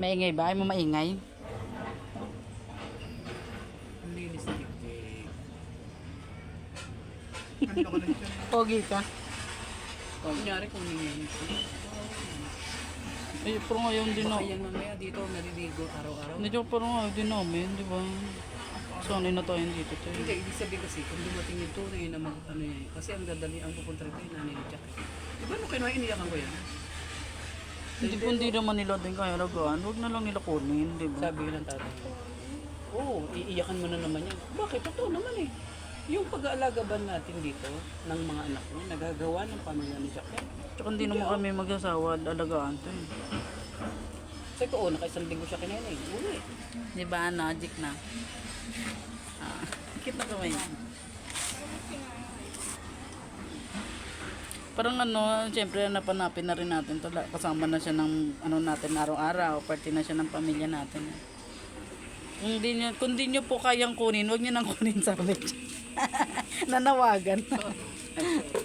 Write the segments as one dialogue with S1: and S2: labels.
S1: Maingay ba? Ay mo maingay?
S2: Ang linis ni Jake.
S3: Kanina ko lang siya.
S1: Pogi ka.
S2: Kunyari kung nilinis.
S1: Ay, pero ngayon din na.
S2: Baka yan mamaya dito naliligo araw-araw.
S1: Hindi ko pero ngayon din namin, di ba? Sanay na tayo dito. Tayo.
S2: Hindi, ibig sabihin kasi kung dumating yung tunay na mag ano yan. Kasi ang dadali ang pupunta rito yung nanay ni Jack. Di ba nung kinuha iniyakan ko yan?
S1: Hindi po hindi naman nila din kaya lagaan. Huwag na lang nila kunin, di ba?
S2: Sabi ko ng tatay ko, Oo, iiyakan mo na naman yan. Bakit? Totoo naman eh. Yung pag-aalaga ba natin dito ng mga anak mo, nagagawa ng pamilya ni yan.
S1: Tsaka hindi naman kami magsasawa at alagaan to eh.
S2: Kasi ko, oh, nakaisang linggo siya kinenay. Uwi.
S1: Di ba, Najik na? Ah, kita ka may. Parang ano, siyempre napanapin na rin natin to. Kasama na siya ng ano natin araw-araw. Party na siya ng pamilya natin. Kung di nyo, kung di nyo po kayang kunin, huwag nyo nang kunin sa amin. Nanawagan.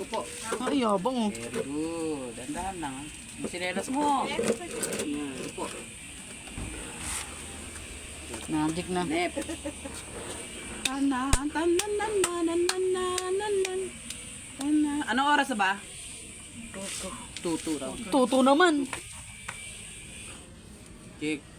S2: Upo.
S1: Ay, yabang oh.
S2: Very good. Dandahan lang. ah. Yung sinelas mo. Upo.
S1: Na.
S2: Nan, nan, nan. Tanan. Anong oras na ba? Tutu raw.
S1: Tuto naman.
S2: Jake,